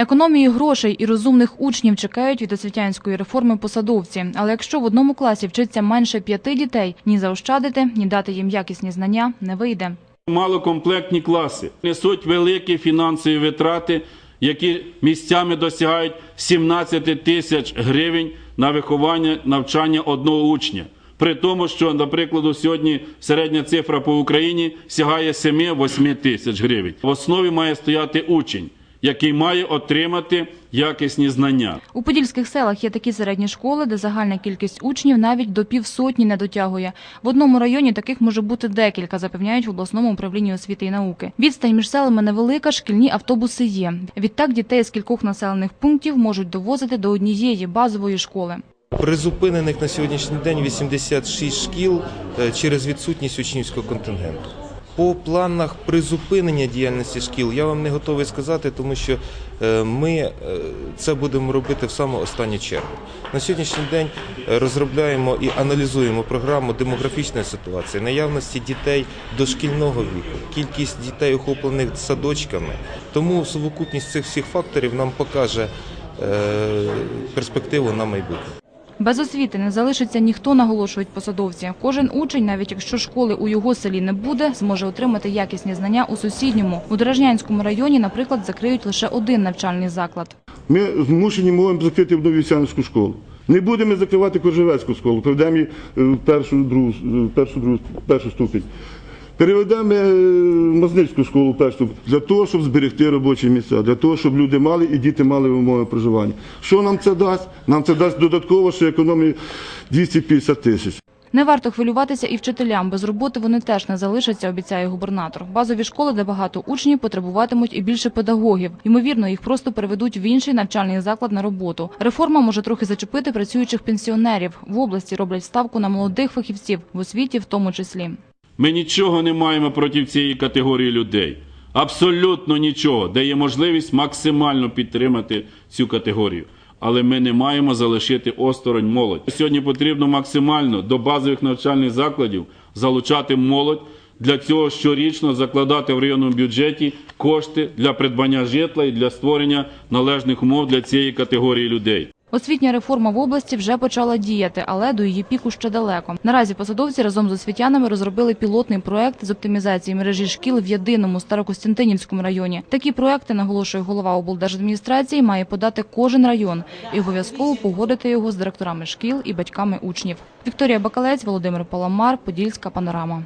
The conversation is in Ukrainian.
Економії грошей і розумних учнів чекають від освітянської реформи посадовці. Але якщо в одному класі вчиться менше п'яти дітей, ні заощадити, ні дати їм якісні знання не вийде. Малокомплектні класи несуть великі фінансові витрати, які місцями досягають 17 тисяч гривень на виховання навчання одного учня. При тому, що, наприклад, сьогодні середня цифра по Україні сягає 7-8 тисяч гривень. В основі має стояти учень, який має отримати якісні знання. У подільських селах є такі середні школи, де загальна кількість учнів навіть до півсотні не дотягує. В одному районі таких може бути декілька, запевняють в обласному управлінні освіти і науки. Відстань між селами невелика, шкільні автобуси є. Відтак дітей з кількох населених пунктів можуть довозити до однієї базової школи. Призупинених на сьогоднішній день 86 шкіл е, через відсутність учнівського контингенту. По планах призупинення діяльності шкіл я вам не готовий сказати, тому що е, ми е, це будемо робити в саму останню чергу. На сьогоднішній день е, розробляємо і аналізуємо програму демографічної ситуації, наявності дітей дошкільного віку, кількість дітей, охоплених садочками. Тому совокупність цих всіх факторів нам покаже перспективу на майбутнє. Без освіти не залишиться ніхто, наголошують посадовці. Кожен учень, навіть якщо школи у його селі не буде, зможе отримати якісні знання у сусідньому. У Дорожнянському районі, наприклад, закриють лише один навчальний заклад. Ми змушені можемо закрити Новівсянську школу. Не будемо закривати Коржевецьку школу, приведемо її е, в першу, е, першу, першу ступінь. Переведемо е, Мазницьку школу першу для того, щоб зберегти робочі місця, для того, щоб люди мали і діти мали умови проживання. Що нам це дасть? Нам це дасть додатково ще економію 250 тисяч. Не варто хвилюватися і вчителям. Без роботи вони теж не залишаться, обіцяє губернатор. Базові школи, де багато учнів, потребуватимуть і більше педагогів. Ймовірно, їх просто переведуть в інший навчальний заклад на роботу. Реформа може трохи зачепити працюючих пенсіонерів. В області роблять ставку на молодих фахівців, в освіті в тому числі. Ми нічого не маємо проти цієї категорії людей. Абсолютно нічого, де є можливість максимально підтримати цю категорію. Але ми не маємо залишити осторонь молодь. Сьогодні потрібно максимально до базових навчальних закладів залучати молодь. Для цього щорічно закладати в районному бюджеті кошти для придбання житла і для створення належних умов для цієї категорії людей. Освітня реформа в області вже почала діяти, але до її піку ще далеко. Наразі посадовці разом з освітянами розробили пілотний проект з оптимізації мережі шкіл в єдиному Старокостянтинівському районі. Такі проекти, наголошує голова облдержадміністрації, має подати кожен район і обов'язково погодити його з директорами шкіл і батьками учнів. Вікторія Бакалець, Володимир Паламар, Подільська панорама.